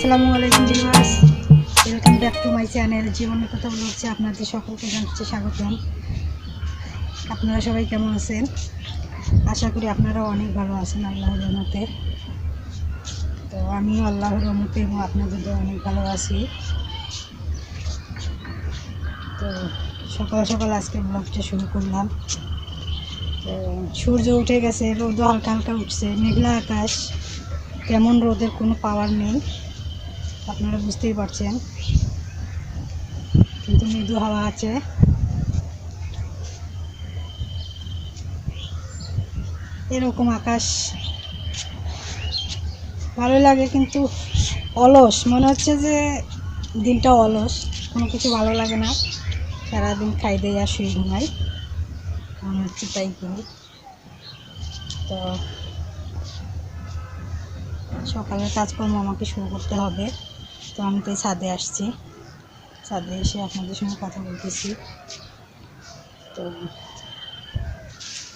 আসসালামু আলাইকুম viewers. Welcome back to my channel জীবনের কথা বলছি আপনাদের সকলকে জানাচ্ছি স্বাগতম। আপনারা সবাই কেমন আছেন? আশা করি আপনারা অনেক ভালো আছেন, আল্লাহর রহমতে। তো আমি আল্লাহর রহমতে এবং আপনাদের অনেক ভালো আছি। তো সকাল সকাল আজকে ব্লগটা শুরু করলাম। তো সূর্য উঠে গেছে রোদও হালকা হালকা উঠছে, মেঘলা আকাশ। কেমন রোদের কোনো পাওয়ার নেই। আপনারা বুঝতেই পারছেন। কিন্তু মৃদু হাওয়া আছে। এরকম আকাশ। ভালো লাগে কিন্তু অলস। মনে হচ্ছে যে দিনটা অলস। কোনো কিছু ভালো লাগে না। সারাদিন খাই দিয়ে আর শুয়ে ঘুমাই। মনে হচ্ছে তাই করি। তো সকালের কাজকর্ম আমাকে শুরু করতে হবে। তো আমি তো ছাদে আসছি। ছাদে এসে আপনাদের সঙ্গে কথা বলতেছি। তো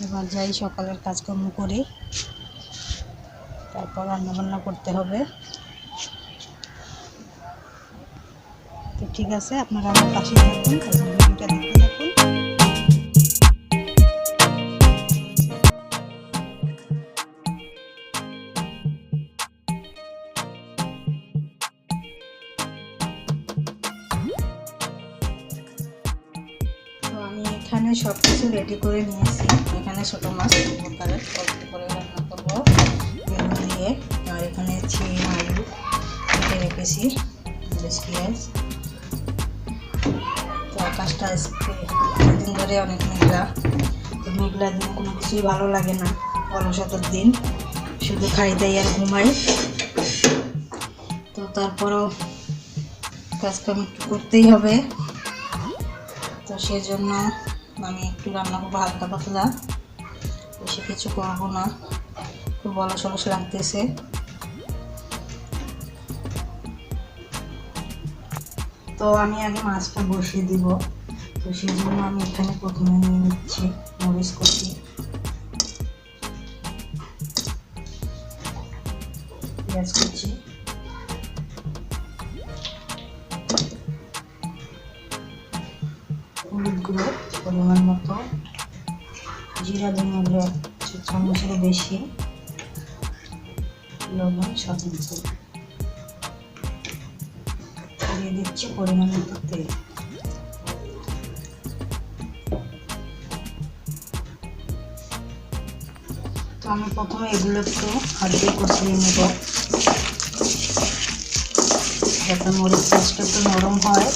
এবার যাই সকালের কাজকর্ম করি। তারপর রান্নাবান্না করতে হবে। তো ঠিক আছে, আপনারা আমার পাশে থাকুন এখানে সব কিছু রেডি করে নিয়েছি। এখানে ছোটো মাছ প্রকারের অল্প করে রান্না করব। দিয়ে। আর এখানে ছিম আলু, কেটে রেখেছি পেঁয়াজ। তো আকাশটা দিন ধরে অনেক মেঘলা। মেঘলা দিন কোনো কিছুই ভালো লাগে না, অলসতার দিন। শুধু খাই দাই আর ঘুমাই। তো তারপরেও কাজকাম করতেই হবে। তো সেজন্য আমি একটু রান্না করব, হালকা পাতলা। বেশি কিছু করব না। খুব বলা অলস লাগতেছে। তো আমি আগে মাছটা বসিয়ে দিব। তো সেই জন্য আমি এখানে প্রথমে নিয়ে নিচ্ছি মরিচ কচি। পেঁয়াজ কুচি। তো আমি প্রথমে এগুলো একটু হাত দিয়ে কষিয়ে নেব। যাতে মরিচ চাষটা একটু নরম হয়।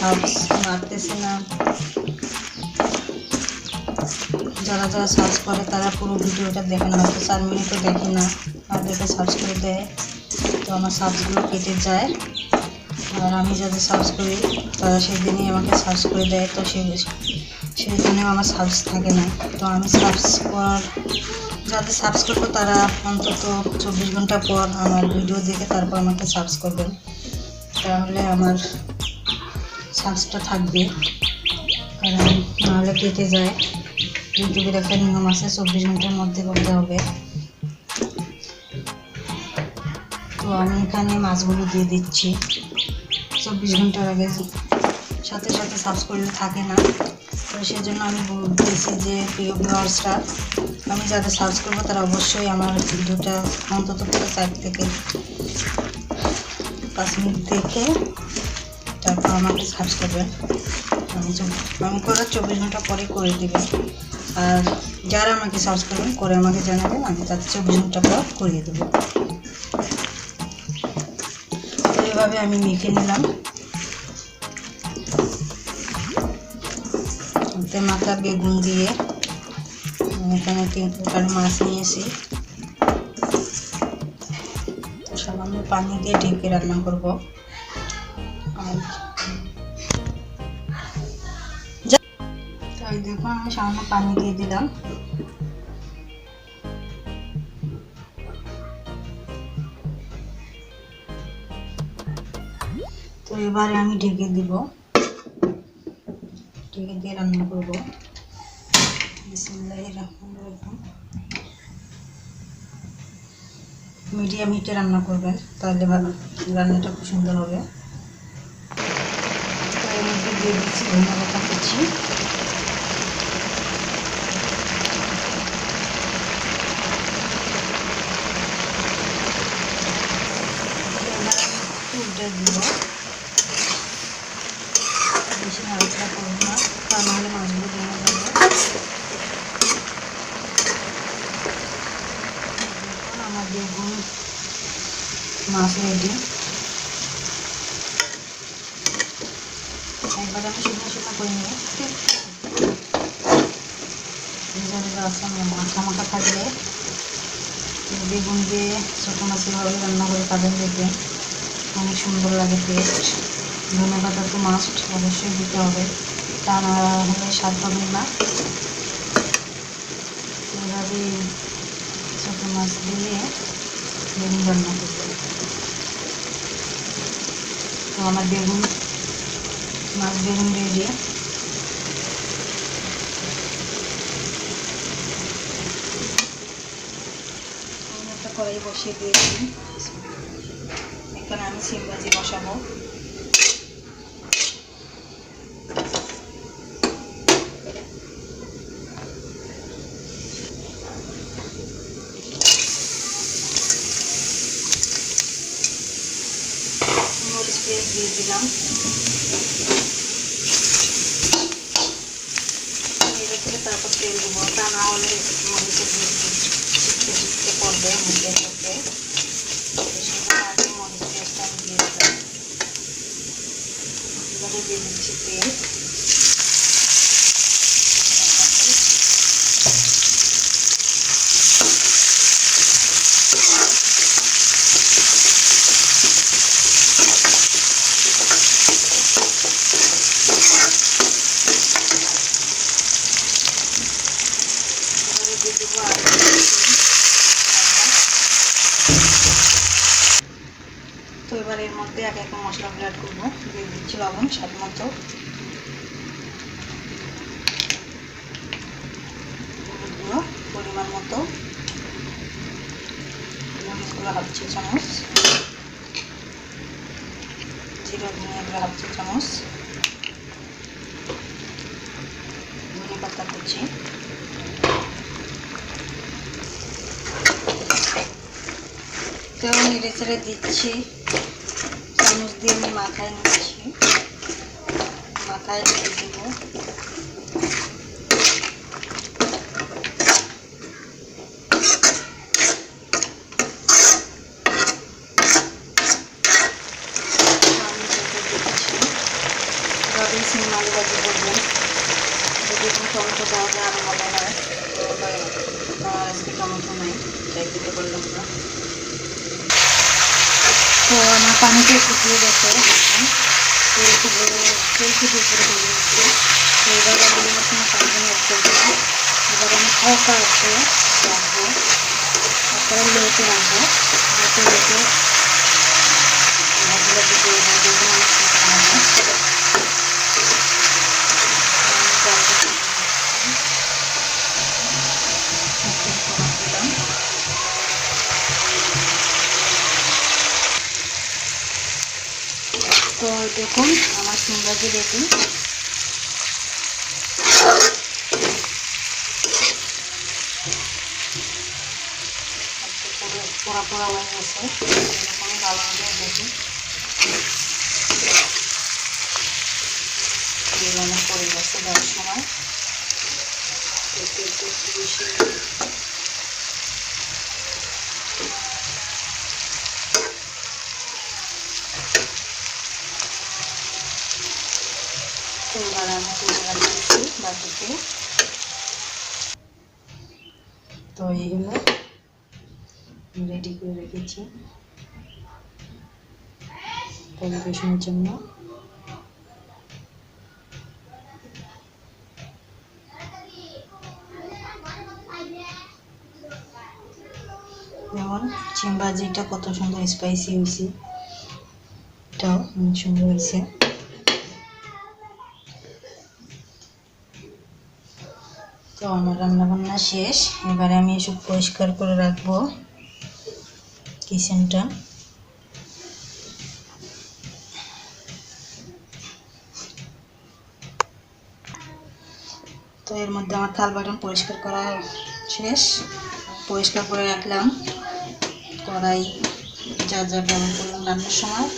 বাড়তেছে না। যারা যারা সার্চ করে, তারা পুরো ভিডিওটা দেখে না হয়তো চার মিনিটও দেখে না। তাদেরকে সার্চ করে দেয়, তো আমার সার্চগুলো কেটে যায়। আর আমি যাদের সার্চ করি, তারা সেদিনই আমাকে সার্চ করে দেয়, তো সে সেই জন্য আমার সার্চ থাকে না। তো আমি সার্চ করার, যাদের সার্চ করব, তারা অন্তত চব্বিশ ঘণ্টা পর আমার ভিডিও দেখে তারপর আমাকে সার্চ করবেন। তাহলে আমার সার্চটা থাকবে। কারণ নাহলে কেটে যায়। ইউটিউবের একটা নিয়ম আছে, চব্বিশ ঘণ্টার মধ্যে করতে হবে। তো আমি এখানে মাছগুলো দিয়ে দিচ্ছি। চব্বিশ ঘণ্টার আগে সাথে সাথে সার্চ করলে থাকে না। তো সেজন্য আমি বলতেছি যে, প্রিয় ভিউয়ার্সরা আমি যাদের সার্চ করব, তারা অবশ্যই আমার ভিডিওটা অন্তত চার থেকে পাঁচ মিনিট দেখে তারপর আমাকে সার্চ করবে। আমি আমি করার চব্বিশ ঘণ্টা পরে করে দেবে। আর যারা আমাকে সার্চ করবেন, করে আমাকে জানাবেন, আমি তাতে চব্বিশ ঘণ্টা পর করিয়ে দেবো। তো এভাবে আমি মেখে নিলাম। মাথা বেগুন দিয়ে এখানে তিন প্রকার মাছ নিয়েছি। সব আমি পানি দিয়ে ঢেকে রান্না করব। তাই দেখুন আমি সামান্য পানি দিয়ে দিলাম। তো এবারে আমি ঢেকে দিব। ঢেকে দিয়ে রান্না করব। মিডিয়াম হিটে রান্না করবেন, তাহলে ভালো রান্নাটা খুব সুন্দর হবে। এর মধ্যে দিয়ে দিচ্ছি ধনে পাতা কুচি এবার আমি উল্টে দিব বেশি নাড়াচাড়া করব না তা নাহলে মাছগুলো ভেঙে যাবে দেখুন আমার বেগুন মাছ রেডি একবার আমি শুকনো শুকনো করে নিই ভেজা ভেজা আছে মাখা মাখা থাকলে। বেগুন দিয়ে ছোটো মাছের ভাবে রান্না করে খাবেন দেখবেন। অনেক সুন্দর লাগে টেস্ট ধনে পাতা তো মাস্ট অবশ্যই দিতে হবে। তা না হলে স্বাদ পাবেন না। এভাবে ছোটো মাছ দিয়ে বেগুন রান্না করবে তো আমার বেগুন মাছ বেগুন রেডি আমি একটা কড়াই বসিয়ে দিয়েছি। এখানে আমি সিম ভাজি বসাবো। মরিচ পেঁয়াজ দিয়ে দিলাম নেড়ে করে তারপর তেল দেবো তা না হলে মরিচের ছিটকে ছিটকে পড়বে মুখের মধ্যে মরিচ এবারে দিয়ে দিচ্ছি তেল এবারে দিয়ে দেবো আলু তো এবার এর মধ্যে এক এক মশলাগুলো অ্যাড করব, দিয়ে দিচ্ছি লবণ, স্বাদ মতো। হলুদ গুঁড়ো, পরিমাণ মতো। মরিচগুলো হাফ চা চামচ। জিরা ধনিয়াগুলো হাফ চা চামচ। ধনে পাতা কুচি। তো নেড়ে চেড়ে দিচ্ছি। দিয়ে আমি মাথায় নিচ্ছি। মাথায় দিয়ে দেব। সিম আলু ভাজি করবেন। যদি টমেটো দেওয়া যায় আরও ভালো হয় আজকে টমেটো নাই, তাই দিতে তো আমার পানিটা শুকিয়ে গেছে দেখুন তেল খুব তেল খুব উপরে হয়ে গেছে তো এবার আমি মশলা পানি অ্যাড করব এবার আমি হালকা আছে রাখব তারপরে লোতে রাখব লোতে রেখে ভাজলে দিতে এবার দেখুন আমি কি খাওয়াবো দিলাম তো দেখুন সিমরাজি রেডি পোড়া পোড়া হয়ে গেছে। এরকমই ভালোভাবে দেখি। বেগুনে পড়ে গেছে দেওয়ার সময়। একটু বেশি মশলাটিকে তো এইগুলো রেডি করে রেখেছি পরিবেশনের জন্য যেমন চিমবাজিটা কত সুন্দর স্পাইসি হয়েছে এটাও সুন্দর হয়েছে তো আমার রান্না বান্না শেষ। এবারে আমি এসব পরিষ্কার করে রাখব কিচেনটা তো এর মধ্যে আমার থাল বাটন পরিষ্কার করা শেষ। পরিষ্কার করে রাখলাম কড়াই, যা যা ব্যবহার করলাম রান্নার সময়।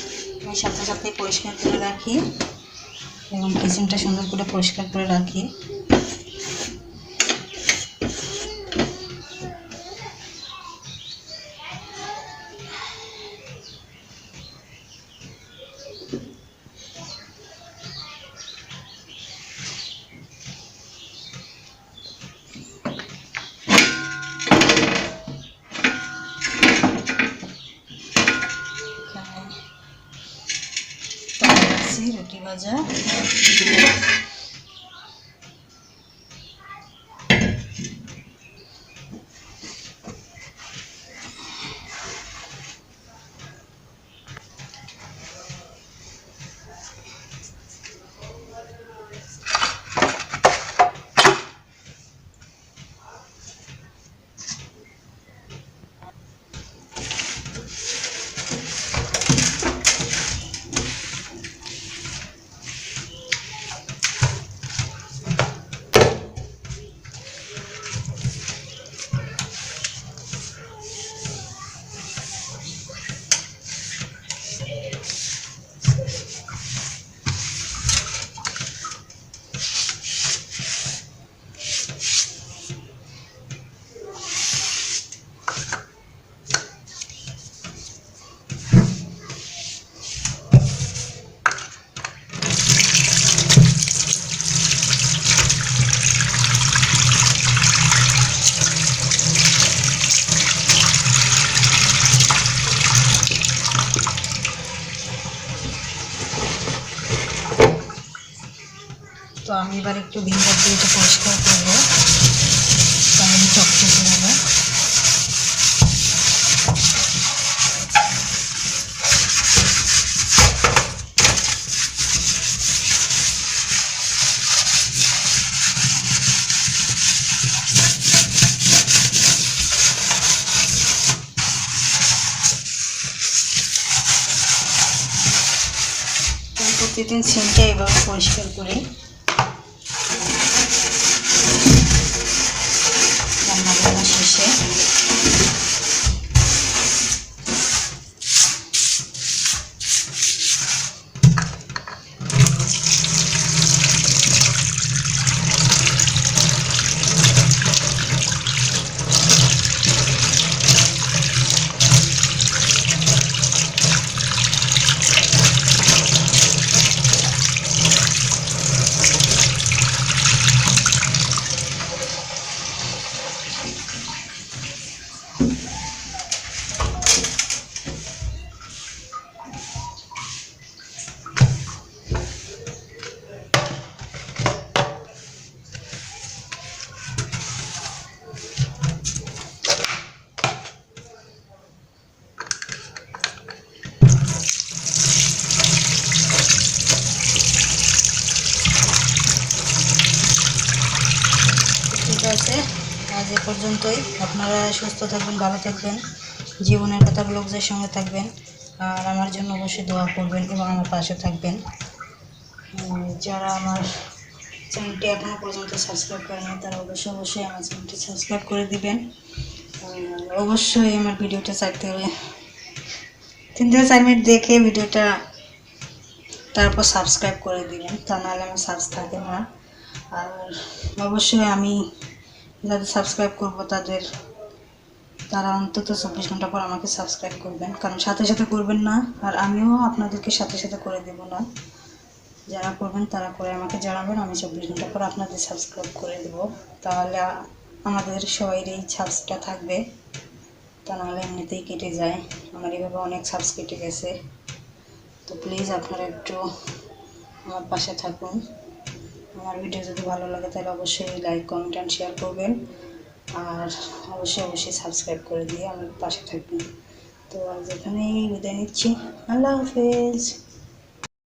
আমি সাথে সাথে পরিষ্কার করে রাখি এবং কিচেনটা সুন্দর করে পরিষ্কার করে রাখি। রাখছি তো আমি এবার একটু ভিনেগার দিয়ে এটা পরিষ্কার করব। তাহলে চকচকে হবে প্রতিদিন সিমটা এভাবে পরিষ্কার করি রান্না বান্না শেষে ঠিক আছে আজ এ পর্যন্তই আপনারা সুস্থ থাকবেন, ভালো থাকবেন, জীবনের কথা ব্লগদের সঙ্গে থাকবেন, আর আমার জন্য অবশ্যই দোয়া করবেন এবং আমার পাশে থাকবেন। যারা আমার চ্যানেলটি এখনও পর্যন্ত সাবস্ক্রাইব করেনি তারা অবশ্যই অবশ্যই আমার চ্যানেলটি সাবস্ক্রাইব করে দিবেন। অবশ্যই আমার ভিডিওটা চাইতে হবে। তিন থেকে চার মিনিট দেখে ভিডিওটা তারপর সাবস্ক্রাইব করে দিবেন, তা নাহলে আমার সার্চ থাকে না। আর অবশ্যই আমি যাদের সাবস্ক্রাইব করব তাদের তারা অন্তত চব্বিশ ঘণ্টা পর আমাকে সাবস্ক্রাইব করবেন। কারণ সাথে সাথে করবেন না, আর আমিও আপনাদেরকে সাথে সাথে করে দেব না। যারা করবেন তারা করে আমাকে জানাবেন, আমি চব্বিশ ঘণ্টা পর আপনাদের সাবস্ক্রাইব করে দেবো। তাহলে আমাদের সবাই এই সাবসটা থাকবে। তা নাহলে এমনিতেই কেটে যায়। আমার এভাবে অনেক সাবস কেটে গেছে। তো প্লিজ আপনারা একটু আমার পাশে থাকুন। আমার ভিডিও যদি ভালো লাগে তাহলে অবশ্যই লাইক কমেন্ট অ্যান্ড শেয়ার করবেন। আর অবশ্যই অবশ্যই সাবস্ক্রাইব করে দিয়ে আমার পাশে থাকবেন। তো আজ এখানেই বিদায় নিচ্ছি। আল্লাহ হাফেজ।